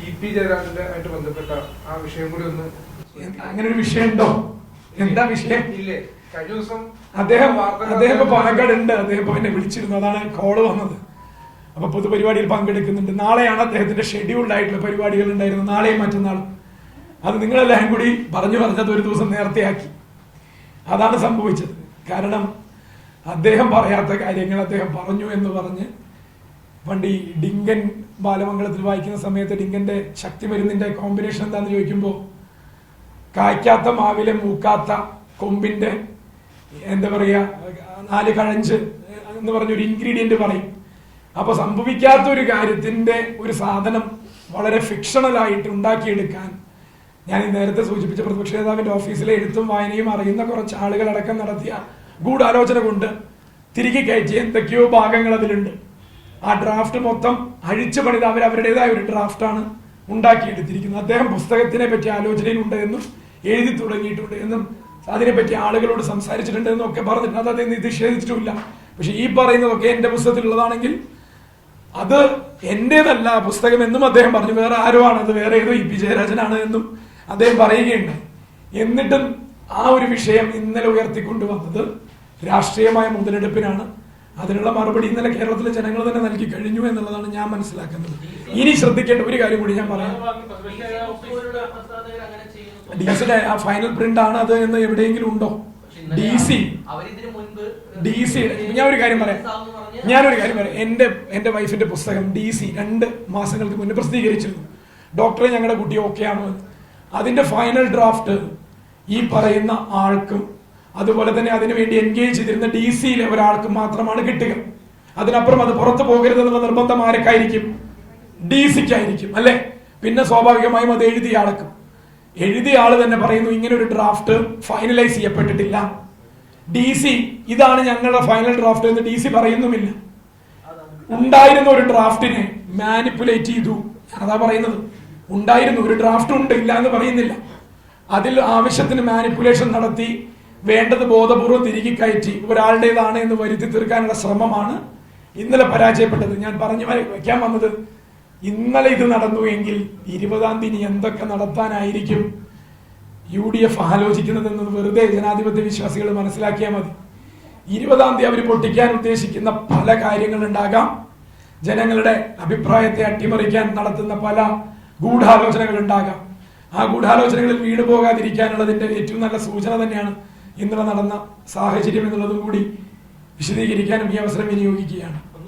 E P ജയരാജന്റെ ആയിട്ട് ബന്ധപ്പെട്ട ആ വിഷയം കൂടി ഒന്ന് അങ്ങനെ ഒരു വിഷയം ഉണ്ടോ എന്താ വിഷയം? ഇല്ലേ കഴിഞ്ഞ ദിവസം അദ്ദേഹം അദ്ദേഹം ഇപ്പൊ പാലക്കാട് ഉണ്ട് അദ്ദേഹം എന്നെ വിളിച്ചിരുന്നു. അതാണ് കോൾ വന്നത്. അപ്പൊ പൊതുപരിപാടിയിൽ പങ്കെടുക്കുന്നുണ്ട്. നാളെയാണ് അദ്ദേഹത്തിന്റെ ഷെഡ്യൂൾഡ് ആയിട്ടുള്ള പരിപാടികൾ ഉണ്ടായിരുന്നത്. നാളെയും മറ്റന്നാളും. അത് നിങ്ങളെല്ലാം കൂടി പറഞ്ഞു പറഞ്ഞത് ഒരു ദിവസം നേരത്തെയാക്കി. അതാണ് സംഭവിച്ചത്. കാരണം അദ്ദേഹം പറയാത്ത കാര്യങ്ങൾ അദ്ദേഹം പറഞ്ഞു എന്ന് പറഞ്ഞ് പണ്ട് ഈ ഡിങ്കൻ ബാലമംഗളത്തിൽ വായിക്കുന്ന സമയത്ത് ഡിങ്കന്റെ ശക്തി മരുന്നിന്റെ കോമ്പിനേഷൻ എന്താന്ന് ചോദിക്കുമ്പോൾ കായ്ക്കാത്ത മാവിലെ മൂക്കാത്ത കൊമ്പിന്റെ എന്താ പറയാ നാല് കഴഞ്ച് എന്ന് പറഞ്ഞൊരു ഇൻഗ്രീഡിയന്റ് പറയും. അപ്പൊ സംഭവിക്കാത്ത ഒരു കാര്യത്തിന്റെ ഒരു സാധനം വളരെ ഫിക്ഷണൽ ആയിട്ട് ഉണ്ടാക്കിയെടുക്കാൻ ഞാൻ ഈ നേരത്തെ സൂചിപ്പിച്ച പ്രതിപക്ഷ നേതാവിന്റെ ഓഫീസിലെ എഴുത്തും വായനയും അറിയുന്ന കുറച്ച് ആളുകളടക്കം നടത്തിയ ഗൂഢാലോചന കൊണ്ട് തിരികെ കയറ്റിയ എന്തൊക്കെയോ ഭാഗങ്ങൾ അതിലുണ്ട്. ആ ഡ്രാഫ്റ്റ് മൊത്തം അഴിച്ചു പണിത് അവർ അവരുടേതായ ഒരു ഡ്രാഫ്റ്റാണ് ഉണ്ടാക്കിയെടുത്തിരിക്കുന്നത്. അദ്ദേഹം പുസ്തകത്തിനെ പറ്റി ആലോചനയിലുണ്ട് എന്നും എഴുതി തുടങ്ങിയിട്ടുണ്ട് എന്നും അതിനെപ്പറ്റി ആളുകളോട് സംസാരിച്ചിട്ടുണ്ട് എന്നും ഒക്കെ പറഞ്ഞിട്ടുണ്ട്. അത് അദ്ദേഹം നിഷേധിച്ചിട്ടുമില്ല. പക്ഷെ ഈ പറയുന്നതൊക്കെ എന്റെ പുസ്തകത്തിലുള്ളതാണെങ്കിൽ അത് എന്റേതല്ല പുസ്തകം എന്നും അദ്ദേഹം പറഞ്ഞു. വേറെ ആരോ ആണ് അത് വേറെ ഏതോ ഇ പി ജയരാജനാണ് എന്നും അദ്ദേഹം പറയുകയുണ്ട് എന്നിട്ടും ആ ഒരു വിഷയം ഇന്നലെ ഉയർത്തിക്കൊണ്ടുവന്നത് രാഷ്ട്രീയമായ മുതലെടുപ്പിനാണ്. അതിനുള്ള മറുപടി ഇന്നലെ കേരളത്തിലെ ജനങ്ങൾ തന്നെ നൽകി കഴിഞ്ഞു എന്നുള്ളതാണ് ഞാൻ മനസ്സിലാക്കുന്നത്. ഇനി ശ്രദ്ധിക്കേണ്ട ഒരു കാര്യം കൂടി ഞാൻ പറയാം. ഡി സിയുടെ ആ ഫൈനൽ പ്രിന്റ് ആണ് അത് എന്ന് എവിടെയെങ്കിലും ഉണ്ടോ? D C. D C. ഞാൻ ഒരു കാര്യം പറയാം. ഞാനൊരു കാര്യം പറയാം. എന്റെ എന്റെ വൈഫിന്റെ പുസ്തകം ഡി സി രണ്ട് മാസങ്ങൾക്ക് മുന്നേ പ്രസിദ്ധീകരിച്ചിരുന്നു. ഡോക്ടറെ ഞങ്ങളുടെ കുട്ടി ഓക്കെ ആണോ. എന്ന്. അതിന്റെ ഫൈനൽ ഡ്രാഫ്റ്റ് ഈ പറയുന്ന ആൾക്കും അതുപോലെ തന്നെ അതിനുവേണ്ടി എൻഗേജ് ചെയ്തിരുന്ന ഡി സിയിലെ ഒരാൾക്ക് മാത്രമാണ് കിട്ടുക. അതിനപ്പുറം അത് പുറത്തു പോകരുതെന്നുള്ള നിർബന്ധം ആരൊക്കായിരിക്കും ഡി സിക്കായിരിക്കും അല്ലെ? പിന്നെ സ്വാഭാവികമായും അത് എഴുതിയ ആൾക്കും. എഴുതിയ ആൾ തന്നെ പറയുന്നു ഇങ്ങനെ ഒരു ഡ്രാഫ്റ്റ് ഫൈനലൈസ് ചെയ്യപ്പെട്ടിട്ടില്ല. ഡി സി ഇതാണ് ഞങ്ങളുടെ ഫൈനൽ ഡ്രാഫ്റ്റ് എന്ന് ഡി സി പറയുന്നുമില്ല. ഉണ്ടായിരുന്ന ഒരു ഡ്രാഫ്റ്റിനെ മാനിപ്പുലേറ്റ് ചെയ്തു. അതാ പറയുന്നത്. ഉണ്ടായിരുന്നു ഒരു ഡ്രാഫ്റ്റ് ഉണ്ട് ഇല്ല എന്ന് പറയുന്നില്ല. അതിൽ ആവശ്യത്തിന് മാനിപ്പുലേഷൻ നടത്തി വേണ്ടത് ബോധപൂർവം തിരികെ കയറ്റി ഒരാളുടേതാണ് എന്ന് വരുത്തി തീർക്കാനുള്ള ശ്രമമാണ് ഇന്നലെ പരാജയപ്പെട്ടത്. ഞാൻ പറഞ്ഞു വയ്ക്കാൻ വന്നത് ഇന്നലെ ഇത് നടന്നു എങ്കിൽ ഇരുപതാം തീയതി എന്തൊക്കെ നടത്താനായിരിക്കും? യു ഡി എഫ് ആലോചിക്കുന്നതെന്നത് വെറുതെ ജനാധിപത്യ വിശ്വാസികൾ മനസ്സിലാക്കിയാൽ മതി. ഇരുപതാം തീയതി അവർ പൊട്ടിക്കാൻ ഉദ്ദേശിക്കുന്ന പല കാര്യങ്ങളുണ്ടാകാം. ജനങ്ങളുടെ അഭിപ്രായത്തെ അട്ടിമറിക്കാൻ നടത്തുന്ന പല ഗൂഢാലോചനകൾ ഉണ്ടാകാം ആ ഗൂഢാലോചനകളിൽ വീണു പോകാതിരിക്കാനുള്ളതിന്റെ ഏറ്റവും നല്ല സൂചന തന്നെയാണ് ഇന്നലെ നടന്ന സാഹചര്യം എന്നുള്ളതും കൂടി വിശദീകരിക്കാനും ഈ അവസരം വിനിയോഗിക്കുകയാണ്.